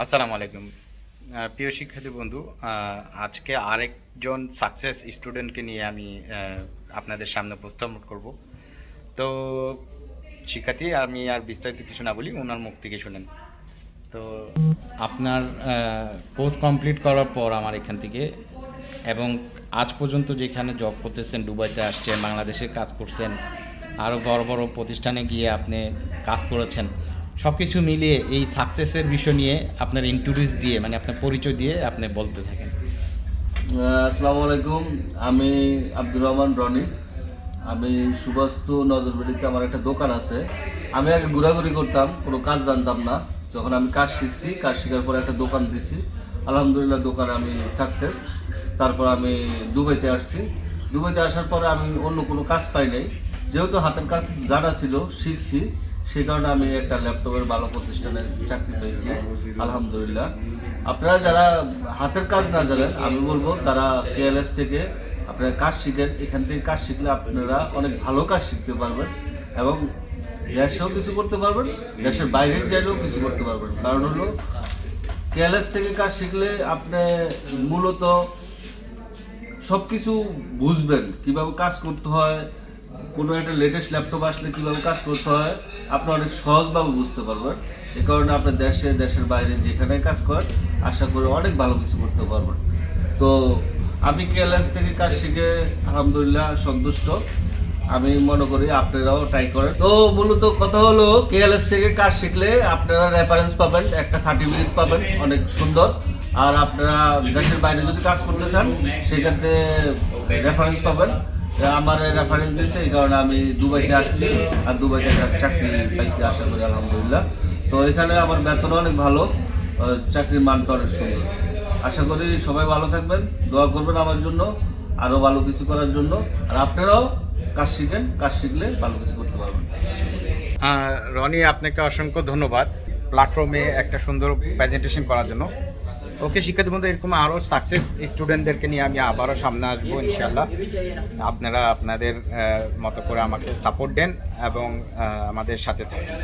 আসসালামু আলাইকুম। প্রিয় শিক্ষার্থী বন্ধু আজকে আরেকজন সাকসেস স্টুডেন্টকে নিয়ে আমি আপনাদের সামনে উপস্থাপন করব। তো শিক্ষার্থী, আমি আর বিস্তারিত কিছু না বলি ওনার মুখ থেকে শুনেন। তো আপনার কোর্স কমপ্লিট করার পর আমার এখান থেকে, এবং আজ পর্যন্ত যেখানে জব করতেছেন, দুবাইতে আসছেন, বাংলাদেশে কাজ করছেন আরও বড় বড় প্রতিষ্ঠানে গিয়ে আপনি কাজ করেছেন সব কিছু মিলিয়ে এই সাকসেসের বিষয় নিয়ে আপনার ইন্ট্রোডিউস দিয়ে মানে আপনার পরিচয় দিয়ে আপনি বলতে থাকেন। আসসালামু আলাইকুম আমি আব্দুর রহমান রনি। আমি সুবাস্তু নজরবাড়িতে আমার একটা দোকান আছে। আমি আগে ঘোরাঘুরি করতাম, কোনো কাজ জানতাম না। যখন আমি কাজ শিখছি, কাজ শেখার পরে একটা দোকান দিছি। আলহামদুলিল্লাহ, দোকান আমি সাকসেস তারপর আমি দুবাইতে আসছি। দুবাইতে আসার পরে আমি অন্য কোনো কাজ পাই নাই। যেহেতু হাতের কাজ জানা ছিল, শিখছি। সেই কারণে আমি একটা ল্যাপটপের ভালো প্রতিষ্ঠানে চাকরি পেয়েছি, আলহামদুলিল্লাহ। আপনারা যারা হাতের কাজ না জানেন, আমি বলব তারা কেএলএস থেকে আপনারা কাজ শিখেন। এখান থেকে কাজ শিখলে আপনারা অনেক ভালো কাজ শিখতে পারবেন এবং দেশেও কিছু করতে পারবেন, দেশের বাইরে চাইলেও কিছু করতে পারবেন। কারণ হলো, কেএলএস থেকে কাজ শিখলে আপনি মূলত সব কিছু বুঝবেন, কীভাবে কাজ করতে হয়। কোনো একটা লেটেস্ট ল্যাপটপ আসলে কীভাবে কাজ করতে হয়। আপনি অনেক সহজভাবে বুঝতে পারবেন। এ কারণে আপনার দেশে, দেশের বাইরে যেখানে কাজ করেন, আশা করি অনেক ভালো কিছু করতে পারবেন। তো আমি কেএলএস থেকে কাজ শিখে আলহামদুলিল্লাহ সন্তুষ্ট। আমি মনে করি আপনারাও ট্রাই করেন। তো মূলত কথা হলো কেএলএস থেকে কাজ শিখলে আপনারা রেফারেন্স পাবেন, একটা সার্টিফিকেট পাবেন, অনেক সুন্দর। আর আপনারা দেশের বাইরে যদি কাজ করতে চান, সেক্ষেত্রে রেফারেন্স পাবেন। আমার রেফারেন্স দিয়েছে, এই কারণে আমি দুবাইতে আসছি আর দুবাইতে একটা চাকরি পাইছি আশা করি, আলহামদুলিল্লাহ। তো এখানে আমার বেতন অনেক ভালো চাকরির মানটা অনেক সুন্দর। আশা করি সবাই ভালো থাকবেন, দোয়া করবেন আমার জন্য আরও ভালো কিছু করার জন্য। আর আপনারাও কাজ শিখেন, কাজ শিখলে ভালো কিছু করতে পারবেন। রনি, আপনাকে অসংখ্য ধন্যবাদ প্ল্যাটফর্মে একটা সুন্দর প্রেজেন্টেশন করার জন্য। ওকে শিক্ষার্থী বন্ধু, এরকম আরও সাকসেস স্টুডেন্টদেরকে নিয়ে আমি আবারও সামনে আসব ইনশাল্লাহ আপনারা আপনাদের মতো করে আমাকে সাপোর্ট দেন এবং আমাদের সাথে থাকেন।